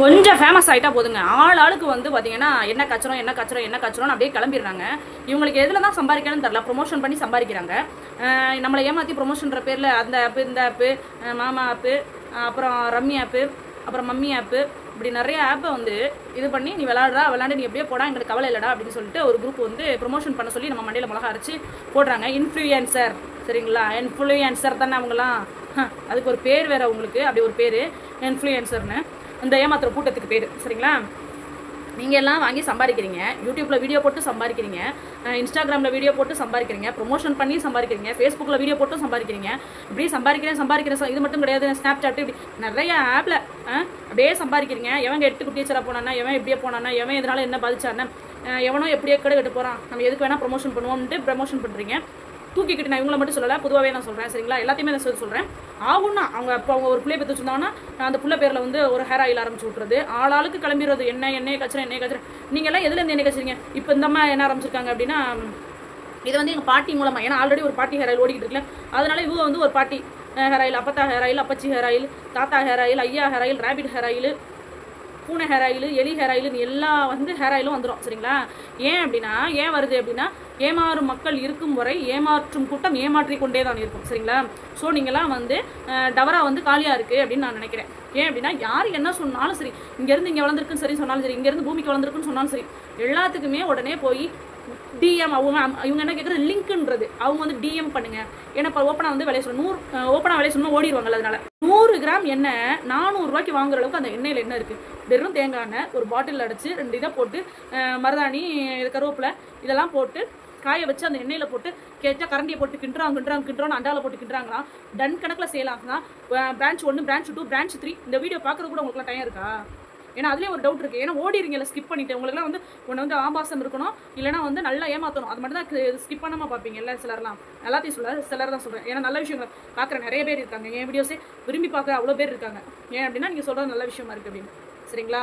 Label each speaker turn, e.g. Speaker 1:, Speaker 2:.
Speaker 1: கொஞ்சம் ஃபேமஸ் ஆகிட்டா போதுங்க. ஆள் ஆளுக்கு வந்து பார்த்தீங்கன்னா என்ன கச்சரம் என்ன கச்சரம் என்ன கச்சரம்னு அப்படியே கிளம்பிடுறாங்க. இவங்களுக்கு எதில் தான் சம்பாதிக்கணும்னு தெரில ப்ரொமோஷன் பண்ணி சம்பாதிக்கிறாங்க. நம்மளை ஏமாற்றி ப்ரொமோஷன்ற பேரில் அந்த ஆப்பு இந்த ஆப்பு மாமா ஆப்பு அப்புறம் ரம்மி ஆப்பு அப்புறம் மம்மி ஆப்பு இப்படி நிறைய ஆப்பை வந்து இது பண்ணி நீ விளாடுறா விளாண்டு நீ எப்படியே போடா எங்களுக்கு கவலை இல்லைடா அப்படின்னு சொல்லிட்டு ஒரு குரூப் வந்து ப்ரொமோஷன் பண்ண சொல்லி நம்ம மண்டையில் மிளகா அரைச்சி போடுறாங்க. இன்ஃப்ளூயன்சர் சரிங்களா? இன்ஃப்ளூயன்சர் தானே அவங்களாம் அதுக்கு ஒரு பேர் வேறு உங்களுக்கு அப்படி ஒரு பேர் இன்ஃப்ளூயன்சர்னு இந்த ஏமாத்துற கூட்டத்துக்கு பேர் சரிங்களா? நீங்கள் எல்லாம் வாங்கி சம்பாதிக்கிறீங்க. யூடியூப்பில் வீடியோ போட்டு சம்பாதிக்கிறீங்க. இன்ஸ்டாகிராமில் வீடியோ போட்டு சம்பாதிக்கிறீங்க. ப்ரொமோஷன் பண்ணி சம்பாதிக்கிறீங்க. ஃபேஸ்புக்கில் வீடியோ போட்டு சம்பாதிக்கிறீங்க. இப்படி சம்பாதிக்கிறேன் சம்பாதிக்கிறேன் இது மட்டும் கிடையாது. ஸ்னாப் சாட் இப்படி நிறைய ஆப்பில் அப்படியே சம்பாதிக்கிறீங்க. எவங்க எட்டு டீச்சராக போனானா எவன் எப்படியே போனானா எவன் இதனால் என்ன பாதிச்சானா எவனோ எப்படியே கடை கட்டு போகிறான் நம்ம எதுக்கு வேணால் ப்ரொமோஷன் பண்ணுவோம்ட்டு ப்ரமோஷன் பண்ணுறீங்க தூக்கிக்கிட்டு நான் இவங்கள மட்டும் சொல்லலை பொதுவாகவே நான் சொல்கிறேன் சரிங்களா? எல்லாத்தையுமே நான் சொல்லி சொல்கிறேன் ஆகும்னா அவங்க இப்போ அவங்க ஒரு பிள்ளைய பற்றி வச்சுருந்தாங்கன்னா அந்த பிள்ளை பேரில் வந்து ஒரு ஹேர் ஆயில் ஆரம்பிச்சு விட்றது ஆளாளுக்கு கிளம்பிடுறது என்ன எண்ணெய் கச்சிரம் எண்ணெய் கச்சிரம் நீங்கள் எல்லாம் எதுலேருந்து எண்ணெய் கச்சிறீங்க? இப்போ இந்த அம்மா என்ன ஆரம்பிச்சிருக்காங்க அப்படின்னா இது வந்து எங்கள் பாட்டி மூலமாக ஏன்னா ஆல்ரெடி ஒரு பாட்டி ஹேர் ஆயில் ஓடிக்கிட்டு இருக்கேன் அதனால இவங்க வந்து ஒரு பாட்டி ஹேர் ஆயில் அப்பத்தா ஹேர் ஆயில் அப்பச்சி ஹேர் ஆயில் தாத்தா ஹேர் ஆயில் ஐயா hair oil rabbit hair oil பூனை ஹேர் ஆயில் எலி ஹேர் ஆயில் எல்லா வந்து ஹேர் ஆயிலும் வந்துடும் சரிங்களா? ஏன் அப்படின்னா ஏன் வருது அப்படின்னா ஏமாறும் மக்கள் இருக்கும் வரை ஏமாற்றும் கூட்டம் ஏமாற்றி கொண்டே தான் இருக்கும் சரிங்களா? ஸோ நீங்களாம் வந்து டவரா வந்து காலியாக இருக்குது அப்படின்னு நான் நினைக்கிறேன். ஏன் அப்படின்னா யார் என்ன சொன்னாலும் சரி இங்கேருந்து இங்கே வளர்ந்துருக்குன்னு சரி சொன்னாலும் சரி இங்கேருந்து பூமிக்கு வளர்ந்துருக்குன்னு சொன்னாலும் சரி எல்லாத்துக்குமே உடனே போய் டிஎம் அவங்க இவங்க என்ன கேட்குறது லிங்க்ன்றது. அவங்க வந்து டிஎம் பண்ணுங்க. ஏன்னா இப்போ ஓப்பனாக வந்து விலைய சொல்லணும். நூறு ஓப்பனாக விலைய சொன்னால் ஓடிடுவாங்க அதனால. நூறு கிராம் எண்ணெய் நானூறுரூவாய்க்கு வாங்குற அளவுக்கு அந்த எண்ணெயில் என்ன இருக்குது வெறும் தேங்காய் எண்ணெய் ஒரு பாட்டில் அடைச்சி ரெண்டு இதை போட்டு மருதாணி இது கருவேப்பிலை இதெல்லாம் போட்டு காய வச்சு அந்த எண்ணெயில் போட்டு கேட்டா கரண்டியை போட்டு கிண்டுறாங்க கிண்டுறாங்க கிண்டுறாங்க அண்டாவில் போட்டு கிண்டுறாங்களா டன் கணக்கில் சேல் ஆகுனா பிரான்ச் ஒன்று பிரான்ச் டூ பிரான்ச் த்ரீ இந்த வீடியோ பார்க்குறது கூட உங்களுக்குலாம் டைம் இருக்கா? ஏன்னா அதுலேயே ஒரு டவுட் இருக்குது ஏன்னா ஓடிறீங்கல்ல ஸ்கிப் பண்ணிட்டு. உங்களுக்குலாம் வந்து ஒன்று வந்து ஆபாசம் இருக்கணும். இல்லைனா வந்து நல்லா ஏமாற்றணும் அது மட்டும் தான் ஸ்கிப் பண்ணாமல் பார்ப்பீங்க எல்லா சிலர்லாம். எல்லாத்தையும் சொல்ல சிலர் தான் சொல்கிறேன் ஏன்னா நல்ல விஷயங்கள் பார்க்குற நிறைய பேர் இருக்காங்க. என் வீடியோஸே விரும்பி பார்க்குற அவ்வளோ பேர் இருக்காங்க. ஏன் அப்படின்னா நீங்கள் சொல்கிறது நல்ல விஷயமா இருக்குது அப்படின்னு. சரிங்களா?